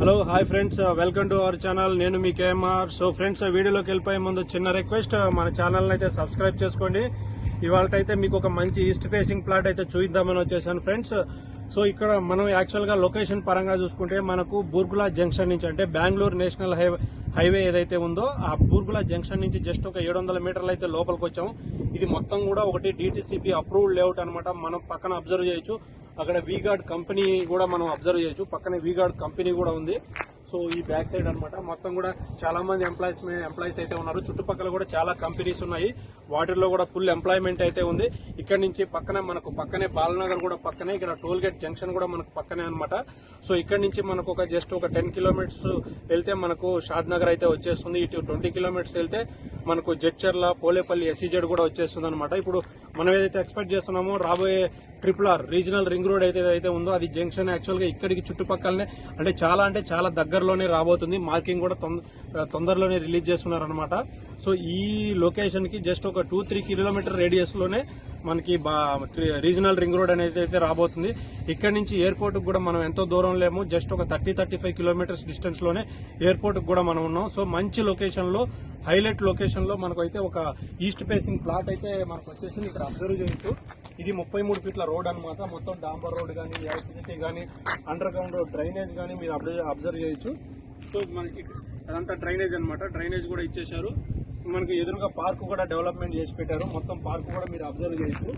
Hello hi friends welcome to our channel నేను మీ KMR so friends వీడియోలోకి వెళ్ళిపోయే ముందు చిన్న రిక్వెస్ట్ uh, మన ఛానల్ని అయితే సబ్స్క్రైబ్ చేసుకోండి. ఇవాళ అయితే మీకు ఒక మంచి ఈస్ట్ ఫేసింగ్ ప్లాట్ అయితే చూద్దామని వచ్చేసాను ఫ్రెండ్స్ సో ఇక్కడ మనం యాక్చువల్గా లొకేషన్ పరంగా చూసుకుంటే మనకు బూర్గులా జంక్షన్ నుంచి అంటే బెంగళూరు నేషనల్ హైవే హైవే ఏదైతే ఉందో ఆ బూర్గులా జంక్షన్ నుంచి జస్ట్ ఒక ఏడు వందల మీటర్లు అయితే లోపలికి వచ్చాము. ఇది మొత్తం కూడా ఒకటి డిటిసిపి అప్రూవ్డ్ లేఅవుట్ అనమాట మనం పక్కన అబ్జర్వ్ చేయొచ్చు. అక్కడ వీగార్డ్ కంపెనీ కూడా మనం అబ్జర్వ్ చేయొచ్చు. పక్కనే వీగార్డ్ కంపెనీ కూడా ఉంది. సో ఈ బ్యాక్ సైడ్ అన్నమాట. మొత్తం కూడా చాలా మంది ఎంప్లాయీస్ ఎంప్లాయీస్ అయితే ఉన్నారు. చుట్టుపక్కల కూడా చాలా కంపెనీస్ ఉన్నాయి. వాటిల్లో కూడా ఫుల్ ఎంప్లాయ్మెంట్ అయితే ఉంది. ఇక్కడ నుంచి పక్కనే మనకు పక్కనే బాలనగర్ కూడా పక్కనే ఇక్కడ టోల్ గేట్ జంక్షన్ కూడా మనకు పక్కనే అన్నమాట. సో ఇక్కడ నుంచి మనకు ఒక జస్ట్ ఒక టెన్ కిలోమీటర్స్ వెళ్తే మనకు షాద్ నగర్ అయితే వచ్చేస్తుంది. ఇటు ట్వంటీ కిలోమీటర్స్ వెళ్తే మనకు జడ్చర్ల పోలేపల్లి ఎస్సీజెడ్ కూడా వచ్చేస్తుంది అనమాట ఇప్పుడు మనం ఏదైతే ఎక్స్పెక్ట్ చేస్తున్నామో రాబోయే triple R regional ring road అయితే ఏదైతే ఉందో అది జంక్షన్ యాక్చువల్గా ఇక్కడికి చుట్టుపక్కలనే అంటే చాలా అంటే చాలా దగ్గరలోనే రాబోతుంది. మార్కింగ్ కూడా తొందరలోనే రిలీజ్ చేస్తున్నారు అనమాట సో ఈ లొకేషన్కి జస్ట్ ఒక టూ త్రీ కిలోమీటర్ రేడియస్లోనే మనకి రీజనల్ రింగ్ రోడ్ అనేది అయితే రాబోతుంది. ఇక్కడ నుంచి ఎయిర్పోర్ట్ కూడా మనం ఎంతో దూరం లేము. జస్ట్ ఒక థర్టీ థర్టీ ఫైవ్ కిలోమీటర్స్ డిస్టెన్స్లోనే ఎయిర్పోర్ట్ కూడా మనం ఉన్నాం. సో మంచి లొకేషన్లో హైలైట్ లొకేషన్లో మనకు అయితే ఒక ఈస్ట్ ఫేసింగ్ ప్లాట్ అయితే మనకు వచ్చేసింది ఇక్కడ అబ్జర్వ్ చేయొచ్చు ఇది ముప్పై మూడు ఫీట్ల రోడ్ అన్నమాట. మొత్తం డాంబర్ రోడ్ కానీ ఎలక్ట్రిసిటీ కానీ అండర్ గ్రౌండ్ డ్రైనేజ్ కానీ మీరు అబ్జర్వ్ చేయొచ్చు. సో మనకి అదంతా డ్రైనేజ్ అనమాట డ్రైనేజ్ కూడా ఇచ్చేశారు. మనకి ఎదురుగా పార్క్ కూడా డెవలప్మెంట్ చేసి పెట్టారు. మొత్తం పార్క్ కూడా మీరు అబ్జర్వ్ చేయొచ్చు.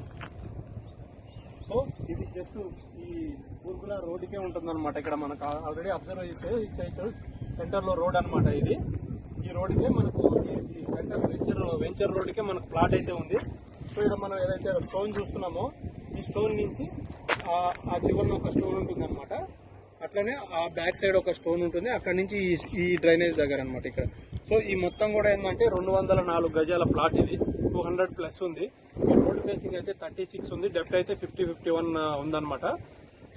సో ఇది జస్ట్ ఈ ఊర్గుల రోడ్డుకే ఉంటుంది అనమాట ఇక్కడ మనకు ఆల్రెడీ అబ్జర్వ్ చేస్తే ఇక్కడ సెంటర్లో రోడ్ అనమాట ఇది. ఈ రోడ్డుకే మనకు ఈ- సెంటర్ వెంచర్ వెంచర్ రోడ్డుకే మనకు ప్లాట్ అయితే ఉంది. సో ఇక్కడ మనం ఏదైతే స్టోన్ చూస్తున్నామో ఈ స్టోన్ నుంచి ఆ- చివరిలో ఒక స్టోన్ ఉంటుంది అనమాట అట్లనే ఆ బ్యాక్ సైడ్ ఒక స్టోన్ ఉంటుంది. అక్కడ నుంచి ఈ డ్రైనేజ్ దగ్గర అనమాట ఇక్కడ. సో ఈ మొత్తం కూడా ఏంటంటే రెండు వందల నాలుగు గజాల ప్లాట్ ఇది. టూ హండ్రెడ్ ప్లస్ ఉంది. రోడ్ ఫేసింగ్ అయితే థర్టీ సిక్స్ ఉంది. డెప్త్ అయితే ఫిఫ్టీ ఫిఫ్టీ వన్ ఉందన్నమాట.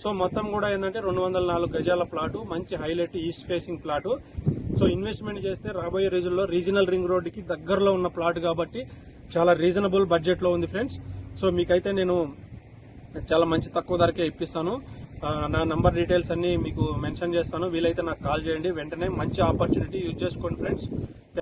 సో మొత్తం కూడా ఏంటంటే రెండు వందల నాలుగు గజాల ప్లాటు మంచి highlight east facing plot so investment చేస్తే రాబోయే రోజుల్లో రీజనల్ రింగ్ రోడ్డుకి దగ్గరలో ఉన్న ప్లాట్ కాబట్టి చాలా రీజనబుల్ బడ్జెట్లో ఉంది ఫ్రెండ్స్ సో మీకైతే నేను చాలా మంచి తక్కువ ధరకే ఇప్పిస్తాను. నా నంబర్ డీటెయిల్స్ అన్ని మీకు మెన్షన్ చేస్తాను. వీలైతే నాకు కాల్ చేయండి. వెంటనే మంచి ఆపర్చునిటీ యూజ్ చేసుకోండి ఫ్రెండ్స్.